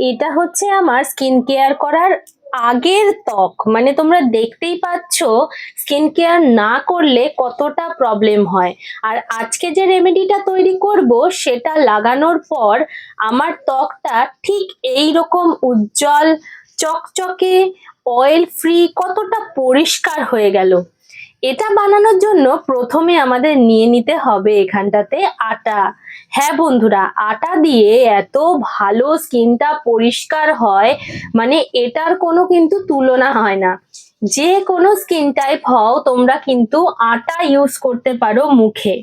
এটা হচ্ছে আমার স্কিন কেয়ার করার আগের ত্বক। মানে তোমরা দেখতেই পাচ্ছ স্কিন কেয়ার না করলে কতটা প্রবলেম হয়। আর আজকে যে রেমেডিটা তৈরি করব, সেটা লাগানোর পর আমার ত্বকটা ঠিক এই রকম উজ্জ্বল, চকচকে অয়েল ফ্রি কতটা পরিষ্কার হয়ে গেল। এটা বানানোর জন্য প্রথমে আমাদের নিয়ে নিতে হবে এখানটাতে আটা। হ্যাঁ বন্ধুরা, আটা দিয়ে এত ভালো স্কিনটা পরিষ্কার হয় মানে এটার কোনো কিন্তু তুলনা হয় না। যে কোনো স্কিন টাইপ হও, তোমরা কিন্তু আটা ইউজ করতে পারো মুখে।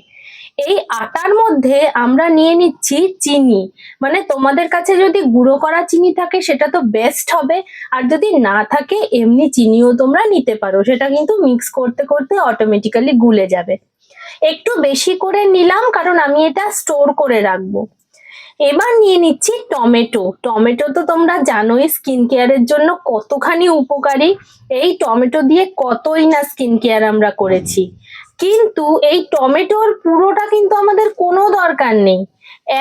এই আটার মধ্যে আমরা নিয়ে নিচ্ছি চিনি। মানে তোমাদের কাছে যদি গুঁড়ো করা চিনি থাকে, সেটা তো বেস্ট হবে। আর যদি না থাকে, এমনি চিনিও তোমরা নিতে পারো। সেটা কিন্তু মিক্স করতে করতে অটোমেটিক্যালি গুলে যাবে। একটু বেশি করে নিলাম, কারণ আমি এটা স্টোর করে রাখব। এবার নিয়ে নিচ্ছি টমেটো। টমেটো তো তোমরা জানোই স্কিন কেয়ারের জন্য কতখানি উপকারী। এই টমেটো দিয়ে কতই না স্কিন কেয়ার আমরা করেছি। কিন্তু এই টমেটোর পুরোটা কিন্তু আমাদের কোনো দরকার নেই।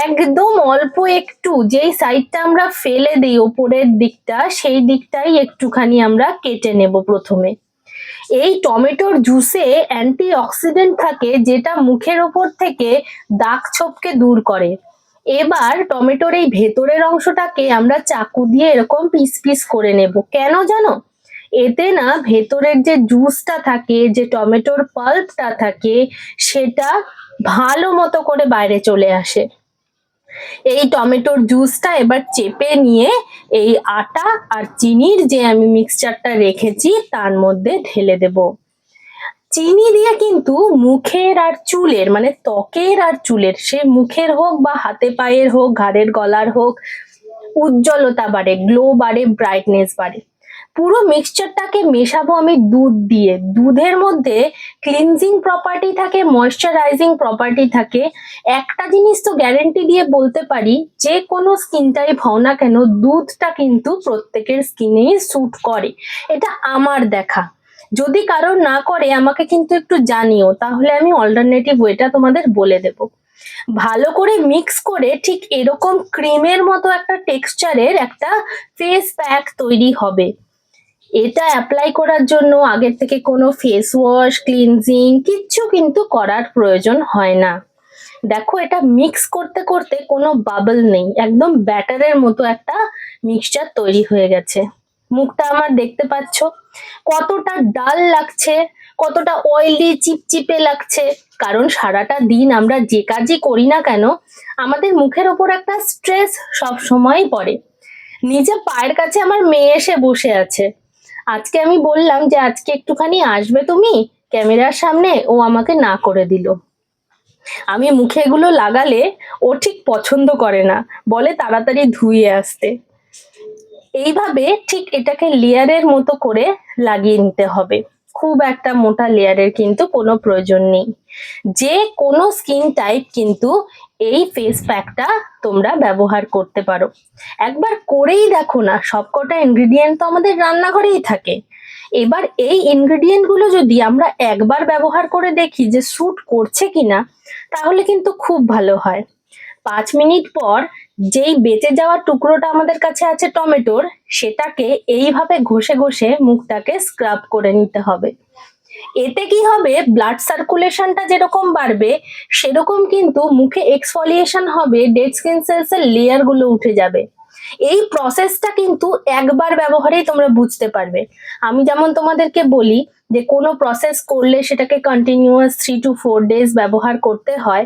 একদম অল্প একটু, যেই সাইডটা আমরা ফেলে দিই ওপরের দিকটা, সেই দিকটাই একটুখানি আমরা কেটে নেব প্রথমে। এই টমেটোর জুসে অ্যান্টি অক্সিডেন্ট থাকে, যেটা মুখের ওপর থেকে দাগ ছোপকে দূর করে। এবার টমেটোর এই ভেতরের অংশটাকে আমরা চাকু দিয়ে এরকম পিস পিস করে নেব। কেন জানো? এতে না ভেতরের যে জুসটা থাকে, যে টমেটোর পাল্পটা থাকে, সেটা ভালো মতো করে বাইরে চলে আসে। এই টমেটোর জুসটা এবার চেপে নিয়ে এই আটা আর চিনির যে আমি মিক্সচারটা রেখেছি, তার মধ্যে ঢেলে দেব। চিনি দিয়ে কিন্তু মুখের আর চুলের মানে ত্বকের আর চুলের, সে মুখের হোক বা হাতে পায়ের হোক, ঘাড়ের গলার হোক, উজ্জ্বলতা বাড়ে গ্লো বাড়ে ব্রাইটনেস বাড়ে। পুরো মিক্সচারটাকে মেশাবো আমি দুধ দিয়ে। দুধের মধ্যে ক্লিনজিং প্রপার্টি থাকে ময়শ্চারাইজিং প্রপার্টি থাকে। একটা জিনিস তো গ্যারেন্টি দিয়ে বলতে পারি, যে কোনো স্কিন টাইপ হও না কেন, দুধটা কিন্তু প্রত্যেকের স্কিনেই স্যুট করে। এটা আমার দেখা। যদি কারোর না করে, আমাকে কিন্তু একটু জানিও, তাহলে আমি অল্টারনেটিভ ওয়েটা তোমাদের বলে দেব। ভালো করে মিক্স করে ঠিক এরকম ক্রিমের মতো একটা টেক্সচারের একটা ফেস প্যাক তৈরি হবে। এটা অ্যাপ্লাই করার জন্য আগের থেকে কোনো ফেস ওয়াশ ক্লিনজিং কিচ্ছু কিন্তু করার প্রয়োজন হয় না। দেখো এটা মিক্স করতে করতে কোনো বাবল নেই, একদম ব্যাটারের মতো একটা মিক্সচার তৈরি হয়ে গেছে। মুখটা আমার দেখতে পাচ্ছ, কতটা ডাল লাগছে, কতটা অয়েলি চিপচিপে লাগছে, কারণ সারাটা দিন আমরা যে কাজই করি না কেন, আমাদের মুখের ওপর একটা স্ট্রেস সব সময় পড়ে। নিজে পায়ের কাছে আমার মেয়ে এসে বসে আছে আজকে আমি বললাম যে আজকে একটুখানি আসবে তুমি, ক্যামেরার সামনে ও আমাকে না করে দিল। আমি মুখে এগুলো লাগালে ও ঠিক পছন্দ করে না, বলে তাড়াতাড়ি ধুয়ে আসতে। এইভাবে ঠিক এটাকে লেয়ারের মতো করে লাগিয়ে নিতে হবে। খুব একটা মোটা লেয়ারের কিন্তু কোনো প্রয়োজন নেই। যে কোনো স্কিন টাইপ কিন্তু এই ফেস প্যাকটা তোমরা ব্যবহার করতে পারো। একবার করেই দেখো না, সবকটা ইনগ্রিডিয়েন্ট তো আমাদের রান্নাঘরেই থাকে। এবার এই ইনগ্রিডিয়েন্টগুলো যদি আমরা একবার ব্যবহার করে দেখি যে স্যুট করছে কিনা, তাহলে কিন্তু খুব ভালো হয়। পাঁচ মিনিট পর যেই বেঁচে যাওয়া টুকরোটা আমাদের কাছে আছে টমেটোর, সেটাকে এইভাবে ঘষে ঘষে মুখটাকে স্ক্রাব করে নিতে হবে। এতে কি হবে? ব্লাড সার্কুলেশনটা যেরকম বাড়বে, সেরকম কিন্তু মুখে এক্সফলিয়েশন হবে ডেড স্কিন সেলস এর লেয়ারগুলো উঠে যাবে। এই প্রসেসটা কিন্তু একবার ব্যবহারেই তোমরা বুঝতে পারবে। আমি যেমন তোমাদেরকে বলি যে কোনো প্রসেস করলে সেটাকে continuous three two four days ব্যবহার করতে হয়।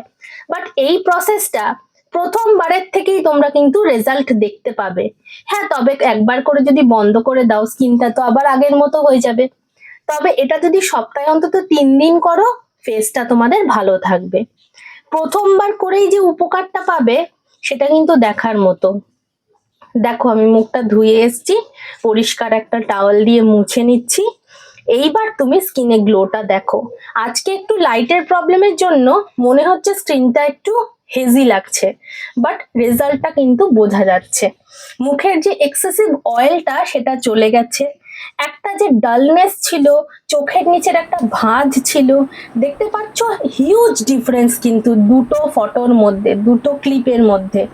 বাট এই প্রসেসটা প্রথমবারের থেকেই তোমরা কিন্তু রেজাল্ট দেখতে পাবে। হ্যাঁ তবে একবার করে যদি বন্ধ করে দাও স্কিনটা তো আবার আগের মতো হয়ে যাবে। তবে এটা যদি সপ্তাহে অন্তত তিন দিন করো ফেসটা তোমাদের ভালো থাকবে। প্রথমবার করেই যে উপকারটা পাবে, সেটা কিন্তু দেখার মতো। দেখো, আমি মুখটা ধুয়ে এসছি, পরিষ্কার একটা টাওয়াল দিয়ে মুছে নিচ্ছি। এইবার তুমি স্কিনে গ্লোটা দেখো। আজকে একটু লাইটের প্রবলেমের জন্য মনে হচ্ছে স্ক্রিনটা একটু হেজি লাগছে বাট রেজাল্টটা কিন্তু বোঝা যাচ্ছে। মুখের যে এক্সেসিভ অয়েলটা সেটা চলে গেছে। একটা যে ডালনেস ছিল, চোখের নিচের একটা ভাঁজ ছিল, দেখতে পাচ্ছ হিউজ ডিফারেন্স কিন্তু দুটো ফটোর মধ্যে, দুটো ক্লিপের মধ্যে।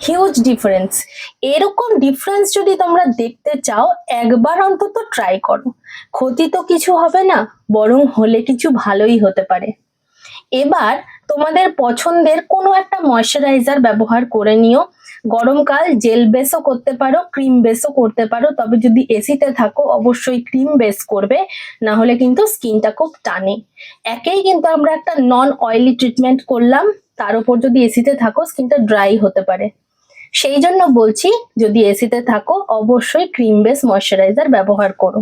হিউজ ডিফারেন্স এরকম ডিফারেন্স যদি তোমরা দেখতে চাও, একবার অন্তত ট্রাই করো। ক্ষতি তো কিছু হবে না, বরং হলে কিছু ভালোই হতে পারে। এবার তোমাদের পছন্দের কোনো একটা ময়শ্চারাইজার ব্যবহার করে নিও। গরমকাল জেল বেসও করতে পারো ক্রিম বেসও করতে পারো, তবে যদি এসিতে থাকো অবশ্যই ক্রিম বেস করবে, না হলে কিন্তু স্কিনটা খুব টানে। একেই কিন্তু আমরা একটা নন অয়েলি ট্রিটমেন্ট করলাম, তার উপর যদি এসিতে থাকো স্কিনটা ড্রাই হতে পারে। সেই জন্য বলছি, যদি এসিতে থাকো অবশ্যই ক্রিম বেস ময়শ্চারাইজার ব্যবহার করো।